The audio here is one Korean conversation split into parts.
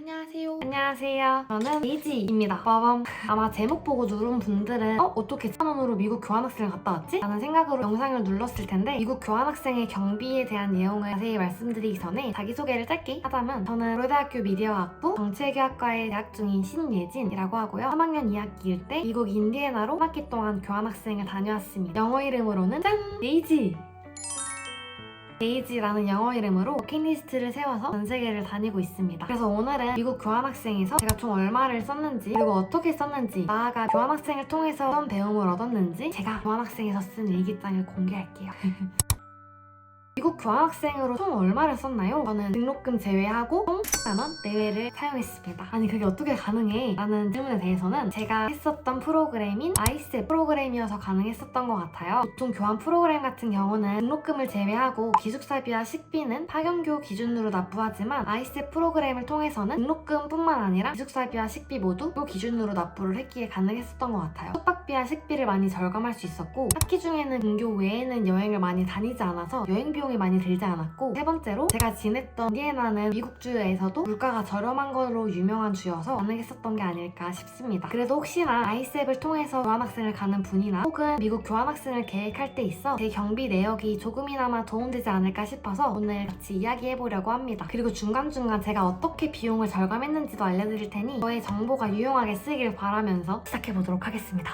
안녕하세요. 안녕하세요. 저는 데이지입니다. 빠밤. 아마 제목 보고 누른 분들은 어? 어떻게 천원으로 미국 교환학생을 갔다 왔지? 라는 생각으로 영상을 눌렀을 텐데 미국 교환학생의 경비에 대한 내용을 자세히 말씀드리기 전에 자기소개를 짧게 하자면 저는 로대학교 미디어학부 정치외교학과에 재학 중인 신예진이라고 하고요. 3학년 2학기일 때 미국 인디애나로 한 학기 동안 교환학생을 다녀왔습니다. 영어 이름으로는 짠! 데이지! 데이지라는 영어 이름으로 버킷리스트를 세워서 전 세계를 다니고 있습니다. 그래서 오늘은 미국 교환학생에서 제가 총 얼마를 썼는지 그리고 어떻게 썼는지 나아가 교환학생을 통해서 어떤 배움을 얻었는지 제가 교환학생에서 쓴 일기장을 공개할게요. 미국 교환학생으로 총 얼마를 썼나요? 저는 등록금 제외하고 총 10만원 내외를 사용했습니다. 아니 그게 어떻게 가능해? 라는 질문에 대해서는 제가 했었던 프로그램인 아이스 프로그램이어서 가능했었던 것 같아요. 보통 교환 프로그램 같은 경우는 등록금을 제외하고 기숙사비와 식비는 파견교 기준으로 납부하지만 아이스 프로그램을 통해서는 등록금뿐만 아니라 기숙사비와 식비 모두 그 기준으로 납부를 했기에 가능했었던 것 같아요. 숙박비와 식비를 많이 절감할 수 있었고 학기 중에는 등교 외에는 여행을 많이 다니지 않아서 여행 비용 이 많이 들지 않았고 세 번째로 제가 지냈던 인디애나는 미국 주에서도 물가가 저렴한 걸로 유명한 주여서 가능했었던 게 아닐까 싶습니다. 그래도 혹시나 아이셉을 통해서 교환학생을 가는 분이나 혹은 미국 교환학생을 계획할 때 있어 제 경비 내역이 조금이나마 도움되지 않을까 싶어서 오늘 같이 이야기해보려고 합니다. 그리고 중간중간 제가 어떻게 비용을 절감했는지도 알려드릴 테니 저의 정보가 유용하게 쓰이길 바라면서 시작해보도록 하겠습니다.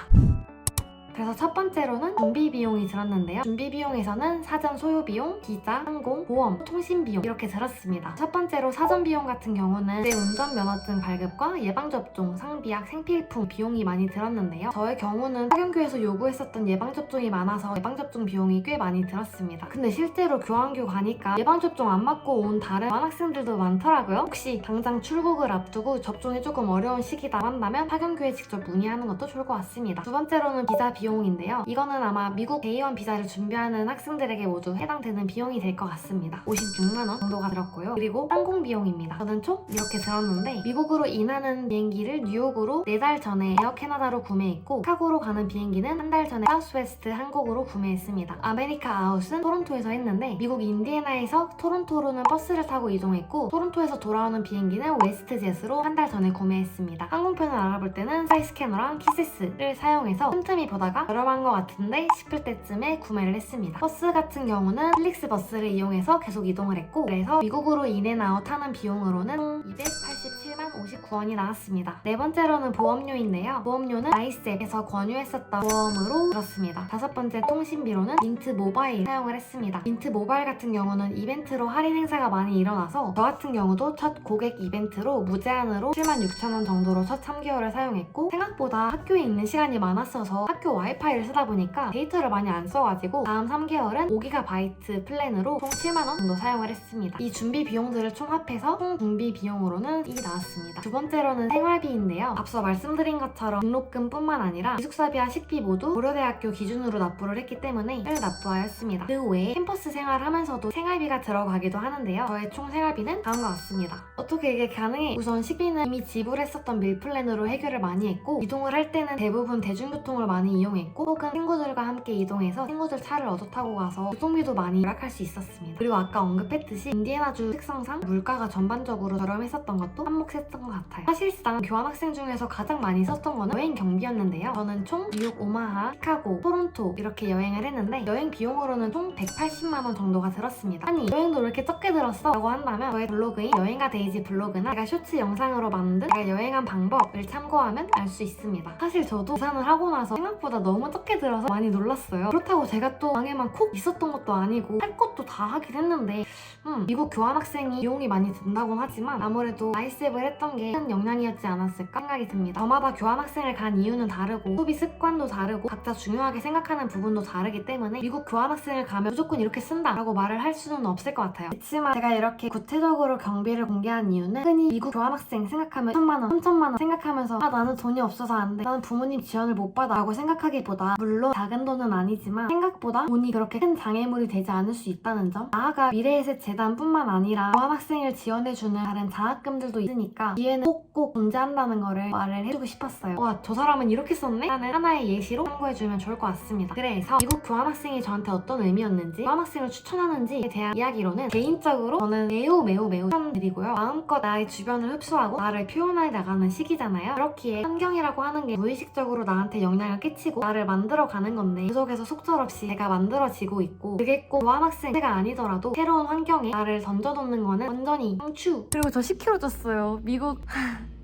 그래서 첫 번째로는 준비 비용이 들었는데요. 준비 비용에서는 사전 소요 비용, 비자, 항공, 보험, 통신 비용 이렇게 들었습니다. 첫 번째로 사전 비용 같은 경우는 내 운전 면허증 발급과 예방 접종, 상비약, 생필품 비용이 많이 들었는데요. 저의 경우는 학연교에서 요구했었던 예방 접종이 많아서 예방 접종 비용이 꽤 많이 들었습니다. 근데 실제로 교환교 가니까 예방 접종 안 맞고 온 다른 교환학생들도 많더라고요. 혹시 당장 출국을 앞두고 접종이 조금 어려운 시기다 한다면 학연교에 직접 문의하는 것도 좋을 것 같습니다. 두 번째로는 비자 비용 비용인데요. 이거는 아마 미국 대의원 비자를 준비하는 학생들에게 모두 해당되는 비용이 될 것 같습니다. 56만원 정도가 들었고요. 그리고 항공 비용입니다. 저는 총 이렇게 들었는데 미국으로 인하는 비행기를 뉴욕으로 4달 전에 에어 캐나다로 구매했고 카고로 가는 비행기는 한 달 전에 사우스웨스트 항공으로 구매했습니다. 아메리카 아웃은 토론토에서 했는데 미국 인디애나에서 토론토로는 버스를 타고 이동했고 토론토에서 돌아오는 비행기는 웨스트젯으로 한 달 전에 구매했습니다. 항공편을 알아볼 때는 사이스캐너랑 키세스를 사용해서 틈틈이 보다가 저렴한 것 같은데 싶을 때쯤에 구매를 했습니다. 버스 같은 경우는 플릭스 버스를 이용해서 계속 이동을 했고 그래서 미국으로 인앤아웃 하는 비용으로는 총 287만 59원이 나왔습니다. 네 번째로는 보험료인데요. 보험료는 아이스앱에서 권유했었던 보험으로 들었습니다. 다섯 번째 통신비로는 민트 모바일 사용을 했습니다. 민트 모바일 같은 경우는 이벤트로 할인 행사가 많이 일어나서 저 같은 경우도 첫 고객 이벤트로 무제한으로 7만 6천 원 정도로 첫 3개월을 사용했고 생각보다 학교에 있는 시간이 많았어서 학교 와이 파이를 쓰다 보니까 데이터를 많이 안 써가지고 다음 3개월은 5GB 플랜으로 총 7만원 정도 사용을 했습니다. 이 준비 비용들을 총합해서 총 준비 비용으로는 이 나왔습니다. 두 번째로는 생활비인데요. 앞서 말씀드린 것처럼 등록금뿐만 아니라 기숙사비와 식비 모두 고려대학교 기준으로 납부를 했기 때문에 을 납부하였습니다. 그 외에 캠퍼스 생활을 하면서도 생활비가 들어가기도 하는데요. 저의 총 생활비는 다음과 같습니다. 어떻게 이게 가능해? 우선 식비는 이미 지불했었던 밀플랜으로 해결을 많이 했고 이동을 할 때는 대부분 대중교통을 많이 이용 했고 혹은 친구들과 함께 이동해서 친구들 차를 얻어 타고 가서 교통비도 많이 절약할 수 있었습니다. 그리고 아까 언급했듯이 인디애나주 특성상 물가가 전반적으로 저렴했었던 것도 한몫했던 것 같아요. 사실상 교환학생 중에서 가장 많이 썼던 거는 여행 경비였는데요. 저는 총 뉴욕, 오마하, 시카고, 토론토 이렇게 여행을 했는데 여행 비용으로는 총 180만 원 정도가 들었습니다. 아니 여행도 왜 이렇게 적게 들었어? 라고 한다면 저의 블로그인 여행가 데이지 블로그나 제가 쇼츠 영상으로 만든 제가 여행한 방법을 참고하면 알 수 있습니다. 사실 저도 계산을 하고 나서 생각보다 너무 적게 들어서 많이 놀랐어요. 그렇다고 제가 또 방에만 콕 있었던 것도 아니고 할 것도 다 하긴 했는데 음, 미국 교환학생이 비용이 많이 든다곤 하지만 아무래도 아이셉을 했던 게 큰 영향이었지 않았을까 생각이 듭니다. 저마다 교환학생을 간 이유는 다르고 소비 습관도 다르고 각자 중요하게 생각하는 부분도 다르기 때문에 미국 교환학생을 가면 무조건 이렇게 쓴다 라고 말을 할 수는 없을 것 같아요. 그렇지만 제가 이렇게 구체적으로 경비를 공개한 이유는 흔히 미국 교환학생 생각하면 천만 원, 삼천만 원 생각하면서 아 나는 돈이 없어서 안 돼. 나는 부모님 지원을 못 받아 라고 생각하 기보다 물론 작은 돈은 아니지만 생각보다 돈이 그렇게 큰 장애물이 되지 않을 수 있다는 점 나아가 미래의 새 재단뿐만 아니라 교환학생을 지원해주는 다른 장학금들도 있으니까 뒤에는 꼭꼭 존재한다는 거를 말을 해주고 싶었어요. 와, 저 사람은 이렇게 썼네? 하는 하나의 예시로 참고해주면 좋을 것 같습니다. 그래서 미국 교환학생이 저한테 어떤 의미였는지, 교환학생을 추천하는지에 대한 이야기로는 개인적으로 저는 매우 매우 매우 추천드리고요. 마음껏 나의 주변을 흡수하고 나를 표현해 나가는 시기잖아요. 그렇기에 환경이라고 하는 게 무의식적으로 나한테 영향을 끼치고 나를 만들어가는 건데 그 속에서 속절없이 제가 만들어지고 있고 그게 꼭 교환학생가 아니더라도 새로운 환경에 나를 던져놓는 거는 완전히 상추. 그리고 저 10kg 쪘어요. 미국.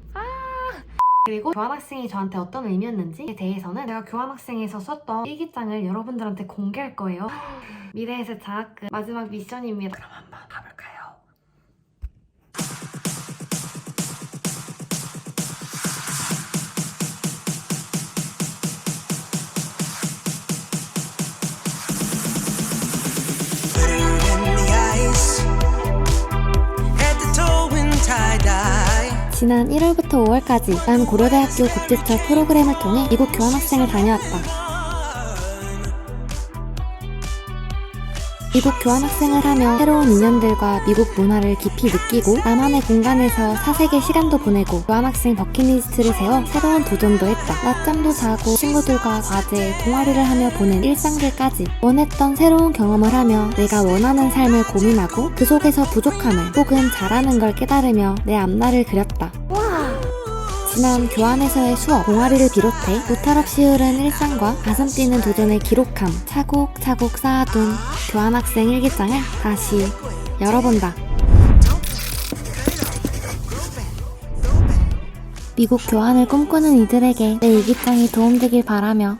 그리고 교환학생이 저한테 어떤 의미였는지에 대해서는 제가 교환학생에서 썼던 일기장을 여러분들한테 공개할 거예요. 미래에서 장학금 마지막 미션입니다. 그럼 한번 가볼 지난 1월부터 5월까지 난 고려대학교 국제처 프로그램을 통해 미국 교환학생을 다녀왔다. 미국 교환학생을 하며 새로운 인연들과 미국 문화를 깊이 느끼고 나만의 공간에서 사색의 시간도 보내고 교환학생 버킷리스트를 세워 새로운 도전도 했다. 낮잠도 자고 친구들과 과제, 동아리를 하며 보낸 일상들까지 원했던 새로운 경험을 하며 내가 원하는 삶을 고민하고 그 속에서 부족함을 혹은 잘하는 걸 깨달으며 내 앞날을 그렸다. 지난 교환에서의 수업, 동아리를 비롯해 무탈 없이 흐른 일상과 가슴 뛰는 도전의 기록함, 차곡차곡 쌓아둔 교환학생 일기장을 다시 열어본다. 미국 교환을 꿈꾸는 이들에게 내 일기장이 도움되길 바라며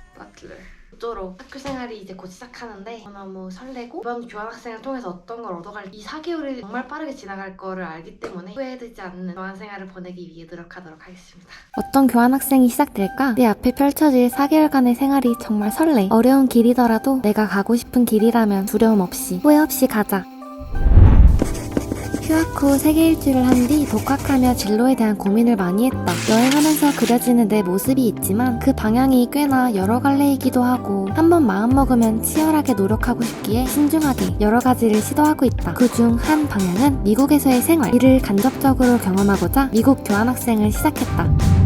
모쪼록 학교 생활이 이제 곧 시작하는데 너무 설레고 이번 교환학생을 통해서 어떤 걸 얻어갈지 이 4개월이 정말 빠르게 지나갈 거를 알기 때문에 후회되지 않는 교환 생활을 보내기 위해 노력하도록 하겠습니다 어떤 교환학생이 시작될까? 내 앞에 펼쳐질 4개월간의 생활이 정말 설레. 어려운 길이더라도 내가 가고 싶은 길이라면 두려움 없이, 후회 없이 가자. 휴학 후 세계 일주를 한 뒤 독학하며 진로에 대한 고민을 많이 했다. 여행하면서 그려지는 내 모습이 있지만 그 방향이 꽤나 여러 갈래이기도 하고 한번 마음먹으면 치열하게 노력하고 싶기에 신중하게 여러 가지를 시도하고 있다. 그 중 한 방향은 미국에서의 생활. 이를 간접적으로 경험하고자 미국 교환학생을 시작했다.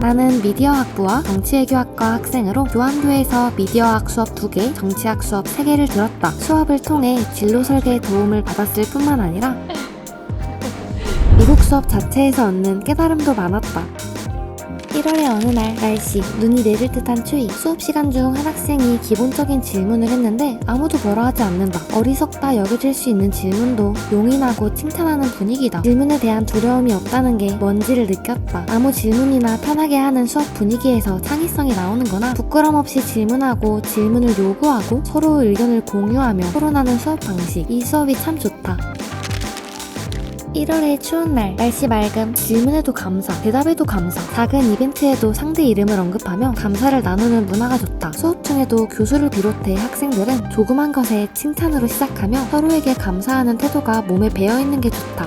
나는 미디어학부와 정치외교학과 학생으로 교환교에서 미디어학 수업 2개, 정치학 수업 3개를 들었다. 수업을 통해 진로 설계에 도움을 받았을 뿐만 아니라 미국 수업 자체에서 얻는 깨달음도 많았다. 1월의 어느 날 날씨, 눈이 내릴 듯한 추위, 수업 시간 중 한 학생이 기본적인 질문을 했는데 아무도 뭐라 하지 않는다. 어리석다 여겨질 수 있는 질문도 용인하고 칭찬하는 분위기다. 질문에 대한 두려움이 없다는 게 뭔지를 느꼈다. 아무 질문이나 편하게 하는 수업 분위기에서 창의성이 나오는 거나 부끄럼 없이 질문하고 질문을 요구하고 서로 의견을 공유하며 토론하는 수업 방식. 이 수업이 참 좋다. 1월의 추운 날, 날씨 맑음, 질문에도 감사, 대답에도 감사, 작은 이벤트에도 상대 이름을 언급하며 감사를 나누는 문화가 좋다. 수업 중에도 교수를 비롯해 학생들은 조그만 것에 칭찬으로 시작하며 서로에게 감사하는 태도가 몸에 배어있는 게 좋다.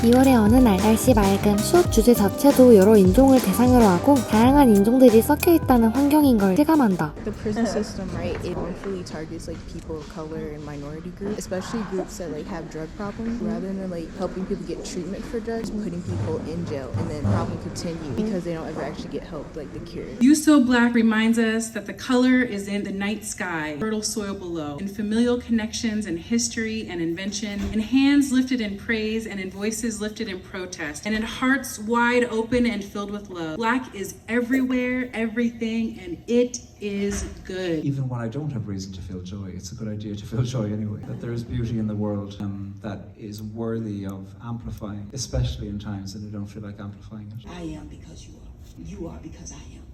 2월의 어느 날, 날씨 맑음, 수업 주제 자체도 여러 인종을 대상으로 하고 다양한 인종들이 섞여 있다는 환경인 걸 체감한다. The prison system, right, it wrongfully targets like people of color and minority groups, especially groups that like have drug problems. Rather than like helping people get treatment for drugs, putting people in jail, and then problem continue because they don't ever actually get help, like the cure. You So Black reminds us that the color is in the night sky, fertile soil below, in familial connections and history and invention, in hands lifted in praise and in voices lifted in protest, and in hearts wide open and filled with love. Black is everywhere, everything, and it is good. even when I don't have reason to feel joy, it's a good idea to feel joy anyway. That there is beauty in the world um, that is worthy of amplifying, especially in times that I don't feel like amplifying it. I am because you are. You are because I am.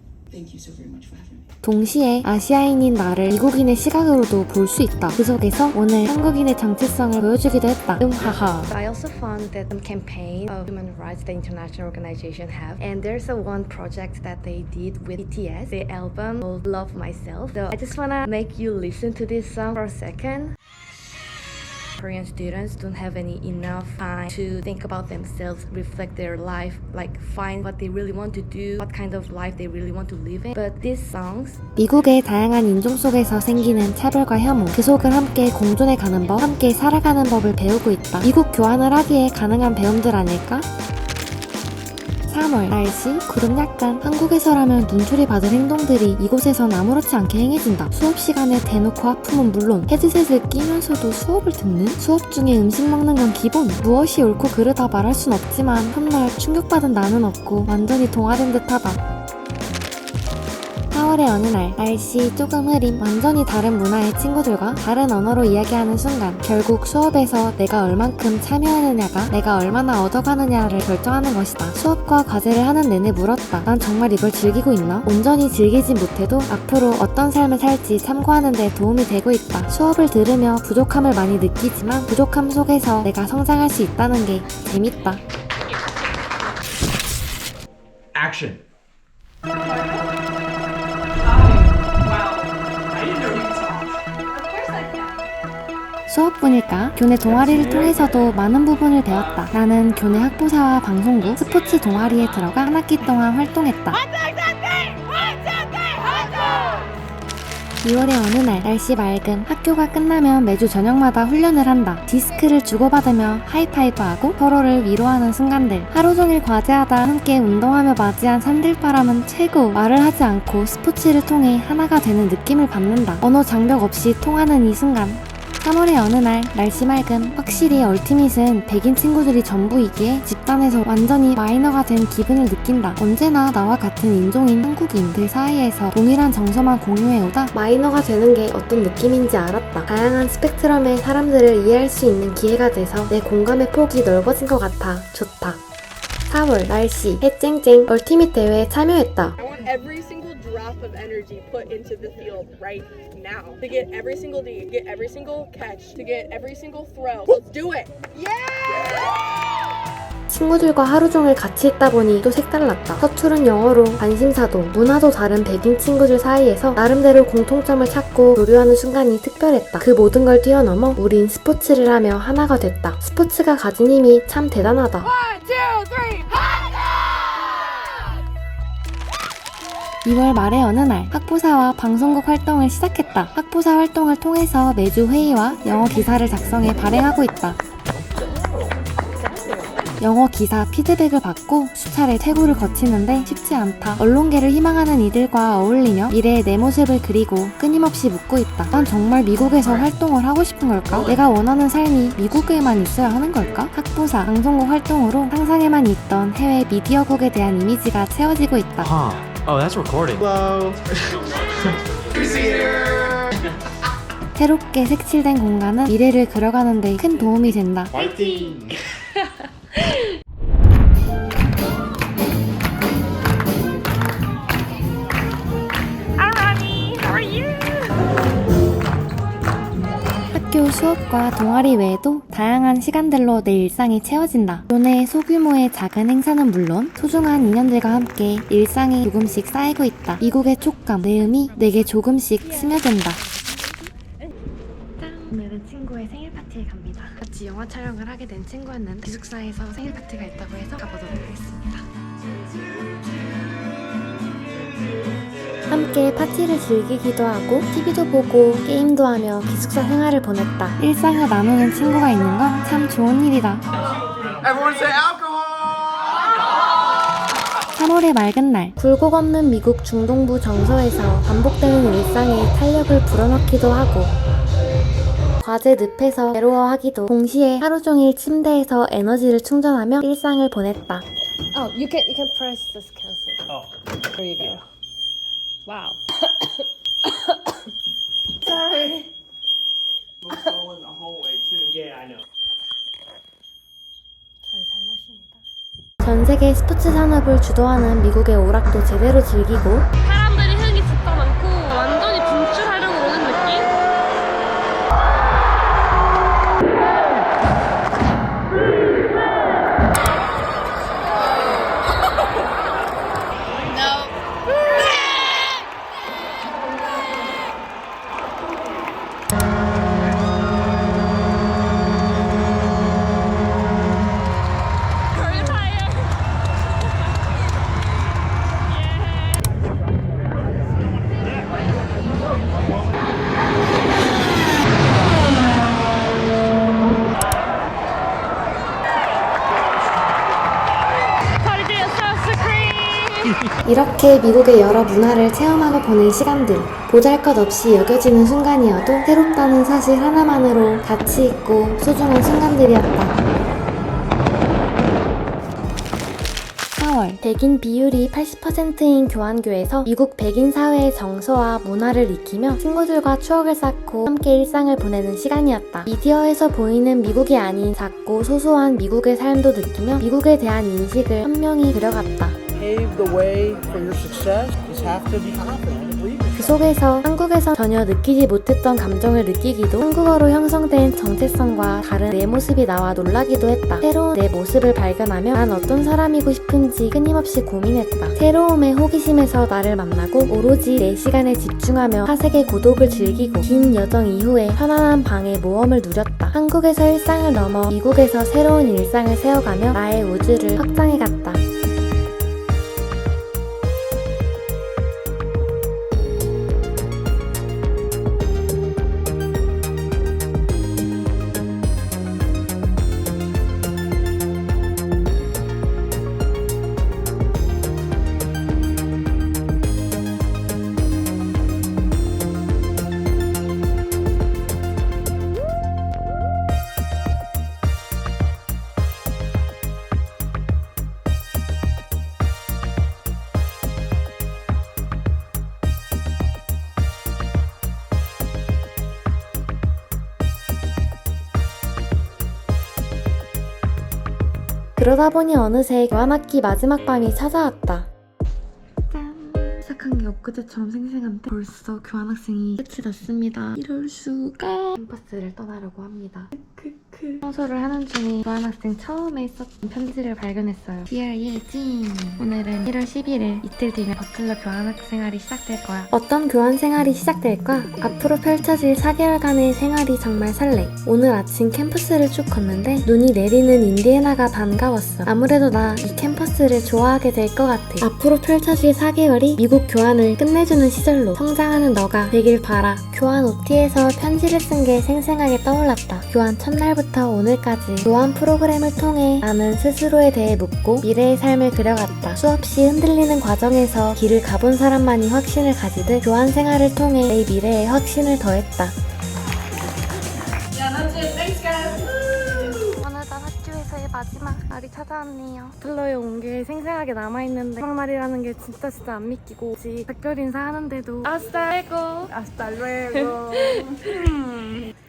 동시에 아시아인인 나를 미국인의 시각으로도 볼 수 있다. 그 속에서 오늘 한국인의 정체성을 보여주기도 했다. 음하하. I also found that some campaign of human rights the international organization have, and there's a one project that they did with BTS, the album called Love Myself. So I just wanna make you listen to this song for a second. Korean students don't have any enough time to think about themselves, reflect their life, like find what they really want to do, what kind of life they really want to live in. But these songs 미국의 다양한 인종 속에서 생기는 차별과 혐오, 그 속을 함께 공존해 가는 법, 함께 살아가는 법을 배우고 있다. 미국 교환을 하기에 가능한 배움들 아닐까? 3월 날씨 구름 약간. 한국에서라면 눈초리 받을 행동들이 이곳에선 아무렇지 않게 행해진다. 수업 시간에 대놓고 하품은 물론 헤드셋을 끼면서도 수업을 듣는? 수업 중에 음식 먹는 건 기본. 무엇이 옳고 그르다 말할 순 없지만 훗날 충격받은 나는 없고 완전히 동화된 듯하다 4월의 어느 날 날씨 조금 흐림 완전히 다른 문화의 친구들과 다른 언어로 이야기하는 순간 결국 수업에서 내가 얼만큼 참여하느냐가 내가 얼마나 얻어가느냐를 결정하는 것이다 수업과 과제를 하는 내내 물었다 난 정말 이걸 즐기고 있나? 온전히 즐기진 못해도 앞으로 어떤 삶을 살지 참고하는 데 도움이 되고 있다 수업을 들으며 부족함을 많이 느끼지만 부족함 속에서 내가 성장할 수 있다는 게 재밌다 Action. 수업뿐일까? 교내 동아리를 통해서도 많은 부분을 배웠다. 나는 교내 학부사와 방송국, 스포츠 동아리에 들어가 한 학기 동안 활동했다. 2월의 어느 날 날씨 맑음 학교가 끝나면 매주 저녁마다 훈련을 한다 디스크를 주고받으며 하이파이브하고 서로를 위로하는 순간들 하루 종일 과제하다 함께 운동하며 맞이한 산들바람은 최고 말을 하지 않고 스포츠를 통해 하나가 되는 느낌을 받는다 언어 장벽 없이 통하는 이 순간 3월의 어느 날 날씨 맑음 확실히 얼티밋은 백인 친구들이 전부이기에 집단에서 완전히 마이너가 된 기분을 느낀다. 언제나 나와 같은 인종인 한국인들 사이에서 동일한 정서만 공유해오다 마이너가 되는 게 어떤 느낌인지 알았다. 다양한 스펙트럼의 사람들을 이해할 수 있는 기회가 돼서 내 공감의 폭이 넓어진 것 같아. 좋다. 4월 날씨. 해 쨍쨍. 얼티밋 대회에 참여했다 Drop of energy put into the field right now. To get every single D, get every single catch, to get every single throw. Let's do it. 친구들과 하루 종일 같이 있다 보니 또 색달랐다. 서투른 영어로 관심사도 문화도 다른 백인 친구들 사이에서 나름대로 공통점을 찾고 교류하는 순간이 특별했다. 그 모든 걸 뛰어넘어 우린 스포츠를 하며 하나가 됐다. 스포츠가 가진 힘이 참 대단하다. 2월 말의 어느 날 학부사와 방송국 활동을 시작했다. 학부사 활동을 통해서 매주 회의와 영어 기사를 작성해 발행하고 있다. 영어 기사 피드백을 받고 수차례 퇴고를 거치는데 쉽지 않다. 언론계를 희망하는 이들과 어울리며 미래의 내 모습을 그리고 끊임없이 묻고 있다. 난 정말 미국에서 활동을 하고 싶은 걸까? 내가 원하는 삶이 미국에만 있어야 하는 걸까? 학부사, 방송국 활동으로 상상에만 있던 해외 미디어국에 대한 이미지가 채워지고 있다. Oh, that's recording. Hello. 새롭게 색칠된 공간은 미래를 그려가는 데 큰 도움이 된다. Fighting. 학교 수업과 동아리 외에도 다양한 시간들로 내 일상이 채워진다. 교내의 소규모의 작은 행사는 물론 소중한 인연들과 함께 일상이 조금씩 쌓이고 있다. 미국의 촉감, 내음이 내게 조금씩 스며든다. 짠! 오늘은 친구의 생일 파티에 갑니다. 같이 영화 촬영을 하게 된 친구였는데 기숙사에서 생일 파티가 있다고 해서 가보도록 하겠습니다. 함께 파티를 즐기기도 하고 TV도 보고 게임도 하며 기숙사 생활을 보냈다. 일상을 나누는 친구가 있는 건 참 좋은 일이다. 3월의 맑은 날 굴곡 없는 미국 중동부 정서에서 반복되는 일상에 탄력을 불어넣기도 하고 과제 늪에서 괴로워하기도 동시에 하루 종일 침대에서 에너지를 충전하며 일상을 보냈다. Oh, you can you can press this cancel. Oh, there you go. Wow. Sorry. 저희 잘못입니다. 전 세계 스포츠 산업을 주도하는 미국의 오락도 제대로 즐기고 사람들이 흥이 진짜 많고 완전히 이렇게 미국의 여러 문화를 체험하고 보낸 시간들. 보잘 것 없이 여겨지는 순간이어도 새롭다는 사실 하나만으로 가치 있고 소중한 순간들이었다. 4월 백인 비율이 80%인 교환교에서 미국 백인 사회의 정서와 문화를 익히며 친구들과 추억을 쌓고 함께 일상을 보내는 시간이었다. 미디어에서 보이는 미국이 아닌 작고 소소한 미국의 삶도 느끼며 미국에 대한 인식을 선명히 그려갔다. 그 속에서 한국에서 전혀 느끼지 못했던 감정을 느끼기도 한국어로 형성된 정체성과 다른 내 모습이 나와 놀라기도 했다. 새로운 내 모습을 발견하며 난 어떤 사람이고 싶은지 끊임없이 고민했다. 새로움의 호기심에서 나를 만나고 오로지 내 시간에 집중하며 사색의 고독을 즐기고 긴 여정 이후에 편안한 방의 모험을 누렸다. 한국에서 일상을 넘어 미국에서 새로운 일상을 세워가며 나의 우주를 확장해갔다. 그러다 보니 어느새 교환학기 마지막 밤이 찾아왔다. 짠! 시작한 게 엊그제처럼 생생한데 벌써 교환학생이 끝이 났습니다. 이럴 수가. 캠퍼스를 떠나려고 합니다. 크크. 청소를 하는 중에 교환학생 처음에 썼던 편지를 발견했어요. Dear 예진, 오늘은 1월 11일 이틀 뒤면 버틀러 교환학 생활이 시작될 거야. 어떤 교환 생활이 시작될까? 앞으로 펼쳐질 4개월간의 생활이 정말 설레. 오늘 아침 캠퍼스를 쭉 걷는데 눈이 내리는 인디애나가 반가웠어. 아무래도 나 이 캠퍼스를 좋아하게 될 것 같아. 앞으로 펼쳐질 4개월이 미국 교환을 끝내주는 시절로 성장하는 너가 되길 바라. 교환 OT에서 편지를 쓴 게 생생하게 떠올랐다. 교환 첫날부터 오늘까지 교환 프로그램을 통해 나는 스스로에 대해 묻고 미래의 삶을 그려갔다. 수없이 흔들리는 과정에서 길을 가본 사람만이 확신을 가지듯 교환 생활을 통해 내 미래에 확신을 더했다. 마지막 날이 찾아왔네요. 틀러에 온 게 생생하게 남아있는데 마지막 날이라는 게 진짜 진짜 안 믿기고 지 작별 인사 하는데도 아스타레고 아스타레고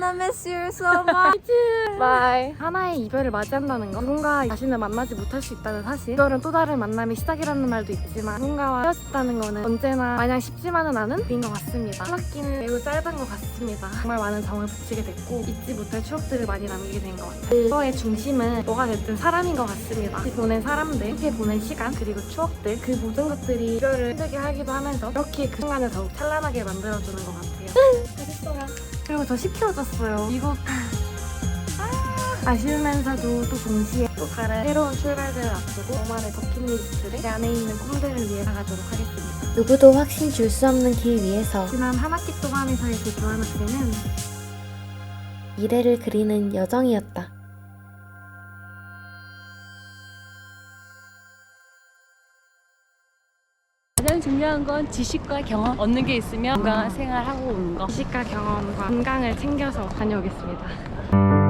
gonna miss you so much. Bye. 하나의 이별을 맞이한다는 것. 누군가 자신을 만나지 못할 수 있다는 사실. 이별은 또 다른 만남의 시작이라는 말도 있지만 누군가와 헤어졌다는 거는 언제나 마냥 쉽지만은 않은 일인 것 같습니다. 한 학기는 매우 짧은 것 같습니다. 정말 많은 정을 붙이게 됐고 잊지 못할 추억들을 많이 남기게 된 것 같아요. 그거의 중심은 뭐가 됐든 사람인 것 같습니다. 같이 보낸 사람들, 함께 보낸 시간, 그리고 추억들 그 모든 것들이 이별을 힘들게 하기도 하면서 이렇게 그 순간을 더욱 찬란하게 만들어주는 것 같아요. 잘했어요. 그리고 저 시키워졌어요. 이거 아, 아쉬우면서도 또 동시에 또 다른 새로운 출발들을 앞두고 저만의 버킷리스트를 내 안에 있는 꿈들을 위해 나가도록 하겠습니다. 누구도 확신 줄 수 없는 길 위에서 지난 한 학기 동안에서의 제 교환학생은 미래를 그리는 여정이었다. 중요한 건 지식과 경험 얻는 게 있으면 건강한 생활하고 오는 거. 지식과 경험과 건강을 챙겨서 다녀오겠습니다.